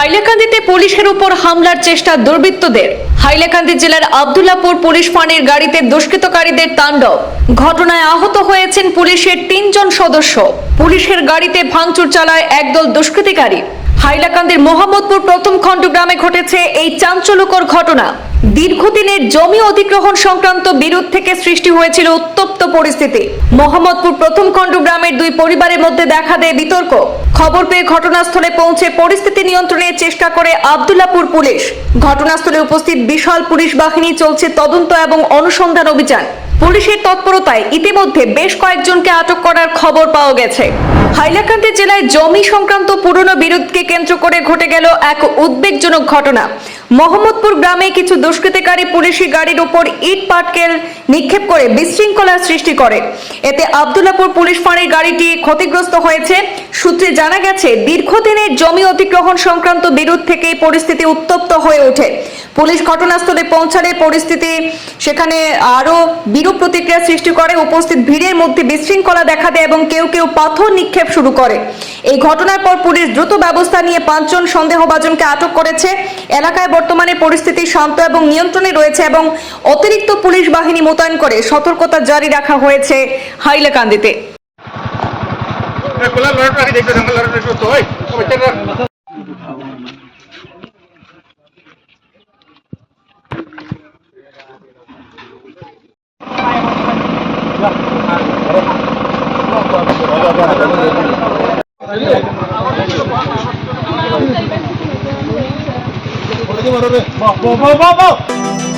হাইলাকান্দিতে পুলিশের উপর হামলার চেষ্টা দুর্বৃত্তদের। হাইলাকান্দি জেলার আবদুল্লাপুর পুলিশ ফাঁড়ির গাড়িতে দুষ্কৃতকারীদের তাণ্ডব। ঘটনায় আহত হয়েছেন পুলিশের তিনজন সদস্য। পুলিশের গাড়িতে ভাঙচুর চালায় একদল দুষ্কৃতিকারী। হাইলাকান্দির মোহাম্মদপুর প্রথম খণ্ড গ্রামে ঘটেছে এই চাঞ্চল্যকর ঘটনা। দীর্ঘদিনের জমি অধিগ্রহণ সংক্রান্ত বিরোধ থেকে সৃষ্টি হয়েছিল উত্তপ্ত পরিস্থিতি। মোহাম্মদপুর প্রথম খণ্ড গ্রামের দুই পরিবারের মধ্যে দেখা দেয় বিতর্ক। খবর পেয়ে ঘটনাস্থলে পৌঁছে পরিস্থিতি নিয়ন্ত্রণের চেষ্টা করে আবদুল্লাপুর পুলিশ। ঘটনাস্থলে উপস্থিত বিশাল পুলিশ বাহিনী চলছে তদন্ত এবং অনুসন্ধান অভিযান। পুলিশের তৎপরতায় ইতিমধ্যে বেশ কয়েকজনকে আটক করার খবর পাওয়া গেছে। হাইলাকান্দি জেলায় জমি সংক্রান্ত পুরনো বিরোধকে কেন্দ্র করে ঘটে গেল এক উদ্বেগজনক ঘটনা। মোহাম্মদপুর গ্রামে কিছু দুষ্কৃতিকারী পুলিশি গাড়ির উপর ইট পাটকেল নিক্ষেপ করে বিশৃঙ্খলার সৃষ্টি করে। এতে আবদুল্লাপুর পুলিশ ফাঁড়ির গাড়িটি ক্ষতিগ্রস্ত হয়েছে। সূত্রে জানা গেছে, দীর্ঘদিনের জমি অধিগ্রহণ সংক্রান্ত বিরোধ থেকে এই পরিস্থিতি উত্তপ্ত হয়ে ওঠে। পুলিশ ঘটনাস্থলে পৌঁছালে পরিস্থিতি সেখানে আরও বিরূপ প্রতিক্রিয়া সৃষ্টি করে। উপস্থিত ভিড়ের মধ্যে বিশৃঙ্খলা দেখা দেয় এবং কেউ কেউ পাথর নিক্ষেপ শুরু করে। এই ঘটনার পর পুলিশ দ্রুত ব্যবস্থা নিয়ে পাঁচজন সন্দেহভাজনকে আটক করেছে। এলাকায় বর্তমানে পরিস্থিতি শান্ত এবং নিয়ন্ত্রণে রয়েছে এবং অতিরিক্ত পুলিশ বাহিনী মোতায়েন করে সতর্কতা জারি রাখা হয়েছে হাইলাকান্দিতে। Bom, bom, bom, bom!